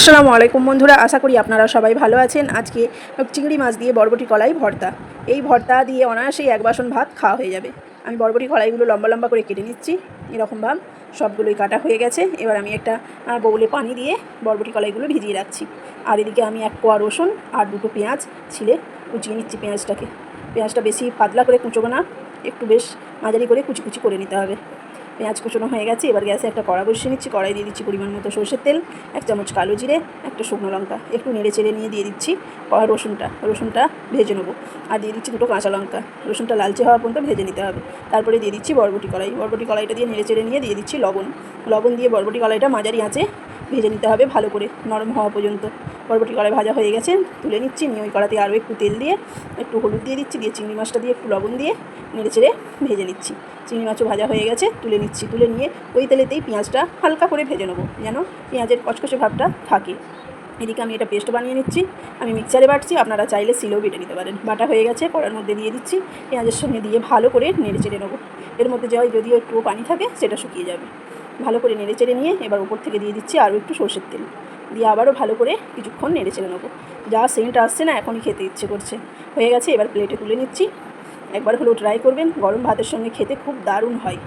আসসালামু আলাইকুম বন্ধুরা, আশা করি আপনারা সবাই ভালো আছেন। আজকে চিংড়ি মাছ দিয়ে বরবটি কলাই ভর্তা। এই ভর্তা দিয়ে অনায়াসেই এক বাসন ভাত খাওয়া হয়ে যাবে। আমি বরবটি কলাইগুলো লম্বা লম্বা করে কেটে নিচ্ছি। এরকম ভাব সবগুলোই কাটা হয়ে গেছে। এবার আমি একটা বউলে পানি দিয়ে বরবটি কলাইগুলো ভিজিয়ে রাখছি। আর এদিকে আমি এক কোয়া রসুন আর দুটো পেঁয়াজ ছিলে কুচিয়ে নিচ্ছি পেঁয়াজটাকে। পেঁয়াজটা বেশি পাতলা করে কুচোবো না। একটু বেশ মাঝারি করে কুচি কুচি করে নিতে হবে। পেঁয়াজ কুচনো হয়ে গেছে, এবার গ্যাসে একটা কড়া বসিয়ে নিচ্ছি, কড়াই দিয়ে দিচ্ছি পরিমাণ মতো সর্ষের তেল, এক চামচ কালো জিরে, একটা শুকনো লঙ্কা, একটু নেড়ে চেড়ে নিয়ে দিয়ে দিচ্ছি রসুনটা রসুনটা ভেজে নেব। আর দিয়ে দিচ্ছি দুটো কাঁচা লঙ্কা, রসুনটা লালচে হওয়া পর্যন্ত ভেজে নিতে হবে। তারপরে দিয়ে দিচ্ছি বরবটি কড়াই বরবটি কড়াইটা দিয়ে নেড়ে চেড়ে নিয়ে দিয়ে দিচ্ছি লবণ। লবণ দিয়ে বরবটি কড়াইটা মাঝারি আঁচে ভেজে নিতে হবে ভালো করে নরম হওয়া পর্যন্ত। বরবটি কড়াই ভাজা হয়ে গেছে, তুলে নিচ্ছি, নিয়ে ওই কড়াতে আরও একটু তেল দিয়ে, একটু হলুদ দিয়ে দিচ্ছি, দিয়ে চিংড়ি মাছটা দিয়ে একটু লবণ দিয়ে নেড়ে চেড়ে ভেজে নিচ্ছি। চিংড়ি মাছও ভাজা হয়ে গেছে, তুলে নিচ্ছি, তুলে নিয়ে ওই তেলেতেই পেঁয়াজটা হালকা করে ভেজে নেব, যেন পেঁয়াজের কচকচে ভাবটা থাকে। এদিকে আমি এটা পেস্ট বানিয়ে নিচ্ছি, আমি মিক্সারে বাটছি, আপনারা চাইলে সিলেও বেটে নিতে পারেন। বাটা হয়ে গেছে, কড়ার মধ্যে দিয়ে দিচ্ছি পেঁয়াজের সঙ্গে দিয়ে ভালো করে নেড়ে চেড়ে নেব। এর মধ্যে যাওয়াই যদিও একটু পানি থাকে, সেটা শুকিয়ে যাবে। ভালো করে নেড়ে চেড়ে নিয়ে এবার উপর থেকে দিয়ে দিচ্ছি আরও একটু সর্ষের তেল। দিয়ে আবারও ভালো করে কিছুক্ষণ নেড়ে চেড়ে নেব। যা সেন্ট আসছে না, এখনই খেতে ইচ্ছে করছে। হয়ে গেছে, এবার প্লেটে তুলে নিচ্ছি। একবার হলেও ট্রাই করবেন। গরম ভাতের সঙ্গে খেতে খুব দারুণ হয়।